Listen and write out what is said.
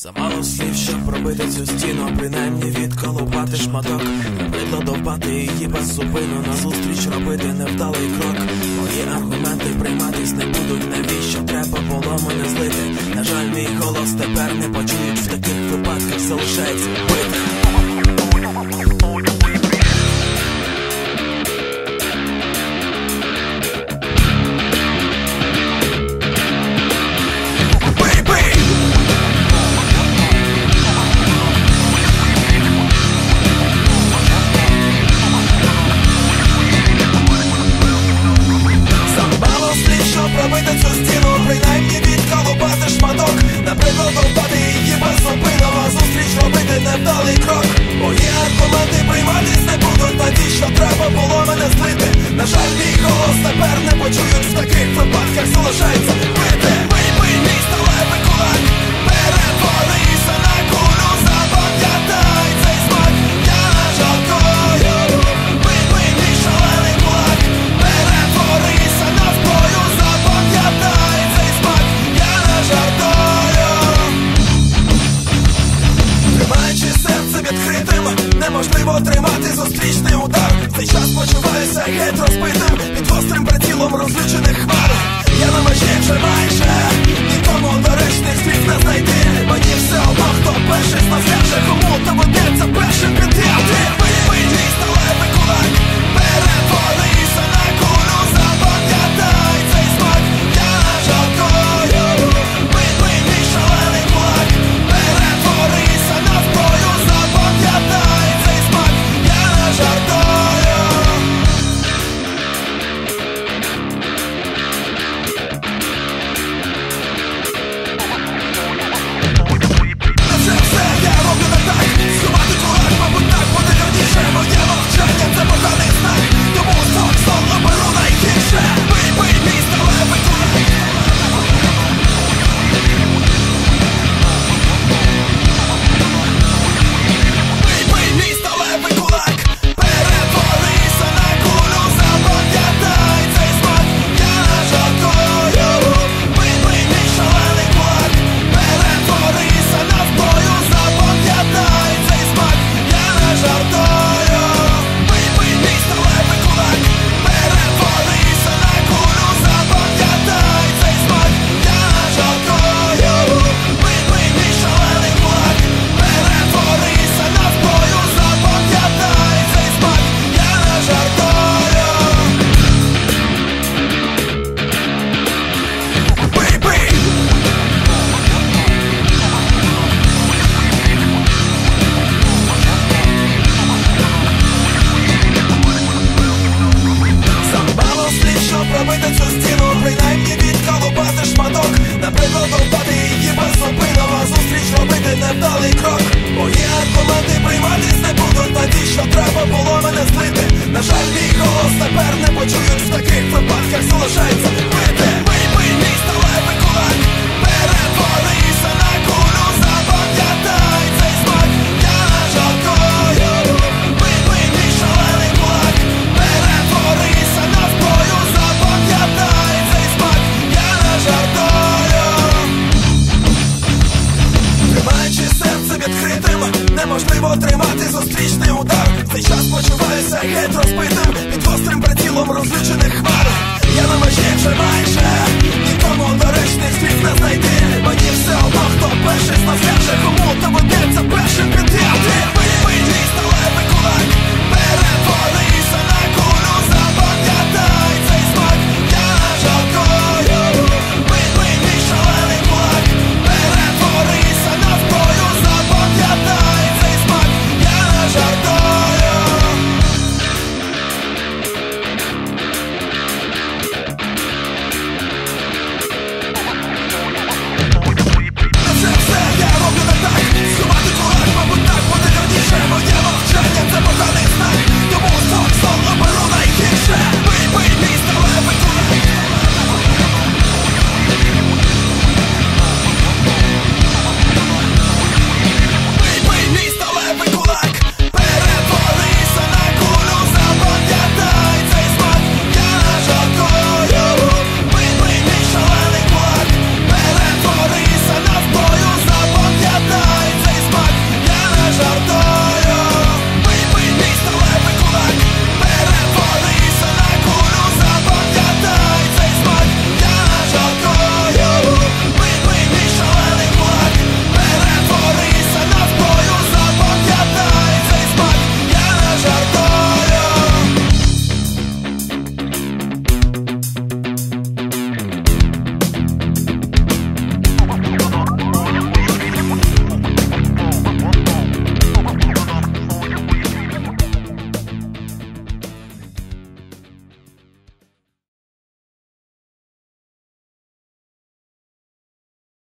Замало слів, щоб пробити цю стіну, принаймні відколупати шматок, набридло довбати її без зупину, назустріч робити невдалий крок. Мої аргументи прийматись не будуть, навіщо треба було мене злити. На жаль, мій голос тепер не почують в таких випадках залишається бити. Шматок, наприклад, довбати її беззупинно, а зустріч робити невдалий крок. Мої аргументи прийматись не будуть, неможливо тримати зустрічний удар. Цей час почуваюся геть розбитим під гострим прицілом розлючених хмар. Я на межі вже майже нікому доречних слів не знайти. Мені все одно, хто перший з нас ляже, кому доведеться першим піти. А шматок, наприклад, впади її без зупинова зустріч робити невдалий крок. Відкритим, неможливо тримати зустрічний удар. Цей час почуваюся геть розбитим під гострим прицілом розлючених хмар. Я на межі вже майже